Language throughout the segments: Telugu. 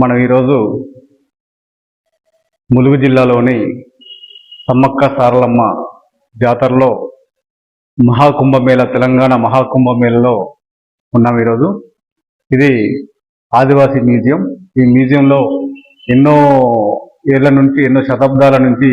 మనం ఈరోజు ములుగు జిల్లాలోని సమ్మక్క సారలమ్మ జాతరలో మహాకుంభమేళ తెలంగాణ మహాకుంభమేళలో ఉన్నాం ఈరోజు. ఇది ఆదివాసీ మ్యూజియం. ఈ మ్యూజియంలో ఎన్నో ఏళ్ళ నుంచి ఎన్నో శతాబ్దాల నుంచి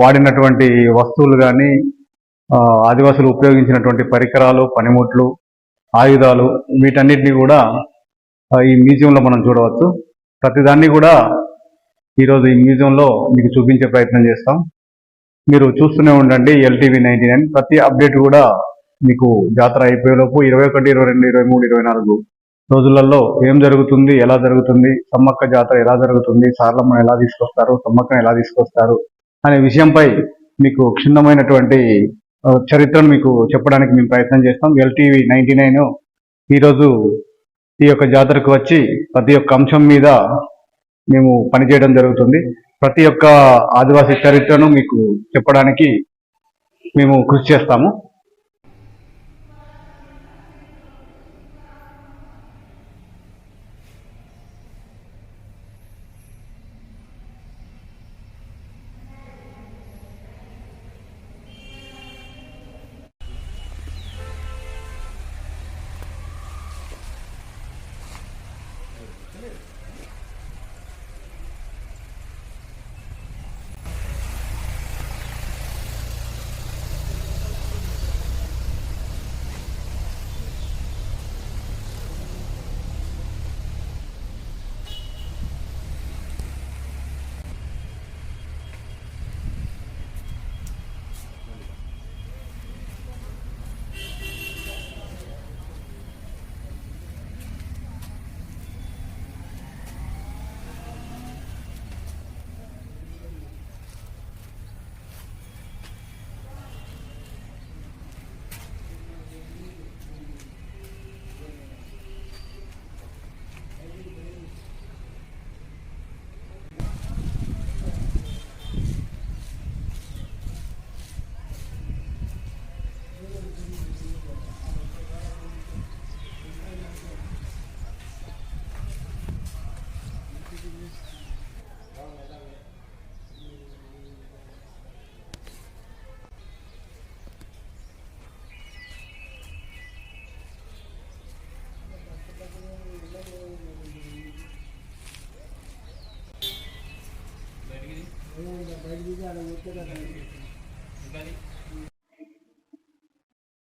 వాడినటువంటి వస్తువులు కానీ ఆదివాసులు ఉపయోగించినటువంటి పరికరాలు పనిముట్లు ఆయుధాలు వీటన్నిటిని కూడా ఈ మ్యూజియంలో మనం చూడవచ్చు. ప్రతిదాన్ని కూడా ఈరోజు ఈ మ్యూజియంలో మీకు చూపించే ప్రయత్నం చేస్తాం. మీరు చూస్తూనే ఉండండి ఎల్టీవీ నైన్టీ నైన్. ప్రతి అప్డేట్ కూడా మీకు జాతర అయిపోయేలోపు ఇరవై ఒకటి ఇరవై రెండు ఇరవై మూడు ఇరవై నాలుగు రోజులలో ఏం జరుగుతుంది ఎలా జరుగుతుంది సమ్మక్క జాతర ఎలా జరుగుతుంది సార్లమ్మను ఎలా తీసుకొస్తారు సమ్మక్కను ఎలా తీసుకొస్తారు అనే విషయంపై మీకు క్షుణ్ణమైనటువంటి చరిత్రను మీకు చెప్పడానికి మేము ప్రయత్నం చేస్తాం. ఎల్టీవీ నైన్టీ నైన్ ఈరోజు ఈ యొక్క జాతరకు వచ్చి ప్రతి ఒక్క అంశం మీద మేము పనిచేయడం జరుగుతుంది. ప్రతి ఒక్క ఆదివాసీ చరిత్రను మీకు చెప్పడానికి మేము కృషి చేస్తాము.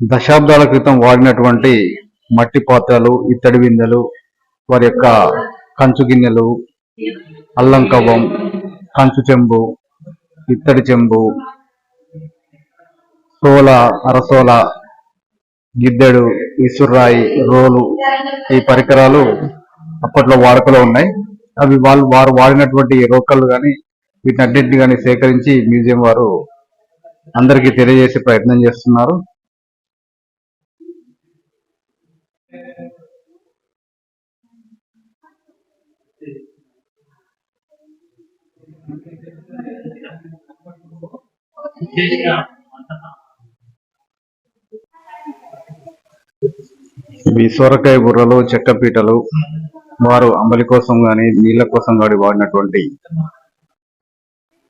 దశాబ్దాల క్రితం వాడినటువంటి మట్టి పాత్రలు ఇత్తడి బిందెలు వారి యొక్క కంచు గిన్నెలు అల్లం కవ్వం కంచు చెంబు ఇత్తడి చెంబు సోల అరసోల గిద్దెడు ఇసుర్రాయి రోలు ఈ పరికరాలు అప్పట్లో వాడుకలో ఉన్నాయి. అవి వాళ్ళు వారు వాడినటువంటి రోకళ్ళు కానీ వీటన్నింటిని కానీ సేకరించి మ్యూజియం వారు అందరికీ తెలియజేసే ప్రయత్నం చేస్తున్నారు. ఇవి సొరకాయ బుర్రలు చెక్క పీటలు వారు అంబలి కోసం గాని నీళ్ళ కోసం గాని వాడినటువంటి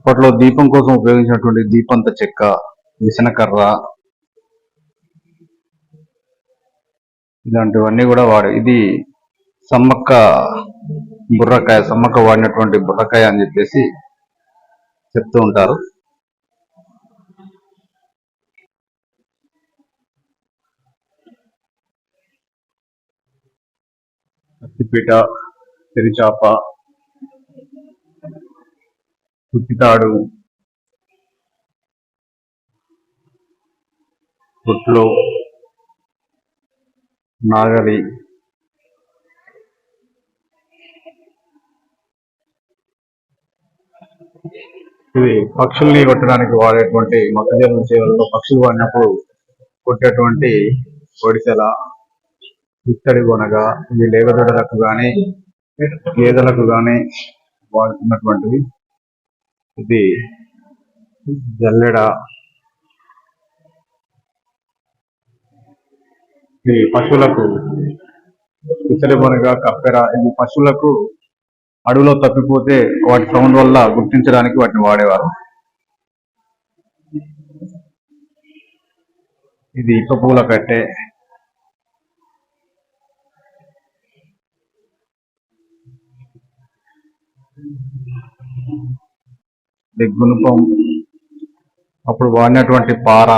అప్పట్లో దీపం కోసం ఉపయోగించినటువంటి దీపంత చెక్క విసనకర్ర ఇలాంటివన్నీ కూడా వాడు. ఇది సమ్మక్క బుర్రకాయ సమ్మక్క వాడినటువంటి బుర్రకాయ అని చెప్పేసి చెప్తూ ఉంటారు. కత్తిపీట తెరిచాప పుట్టుతాడు. పుట్లో నాగలి. ఇవి పక్షుల్ని కొట్టడానికి వాడేటువంటి మొక్కజొన్న చేవల్లో పక్షులు వాడినప్పుడు కొట్టేటువంటి ఒడిసెల ఇత్తడి కొనగా ఇవి లేగదొడలకు కానీ గేదెలకు కానీ వాడుతున్నటువంటివి. ఇది జల్లెడ. ఇది పశువులకు ఇత్తడి కప్పెర ఇది పశువులకు అడవిలో తప్పిపోతే వాటి సౌండ్ వల్ల గుర్తించడానికి వాటిని వాడేవారు. ఇది ఇప్ప పూల కట్టే ఇది గుణపం అప్పుడు వాడినటువంటి పార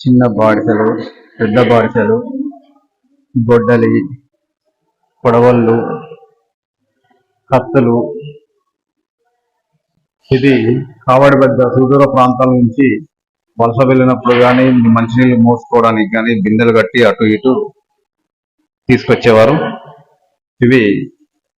చిన్న బాడిసెలు పెద్ద బాడిసెలు గొడ్డలి కొడవళ్ళు కత్తులు ఇది కావడి పెద్ద సుదూర ప్రాంతాల నుంచి వలస వెళ్ళినప్పుడు కానీ మంచినీళ్ళు మోసుకోవడానికి కానీ బిందెలు కట్టి అటు ఇటు తీసుకొచ్చేవారు. ఇవి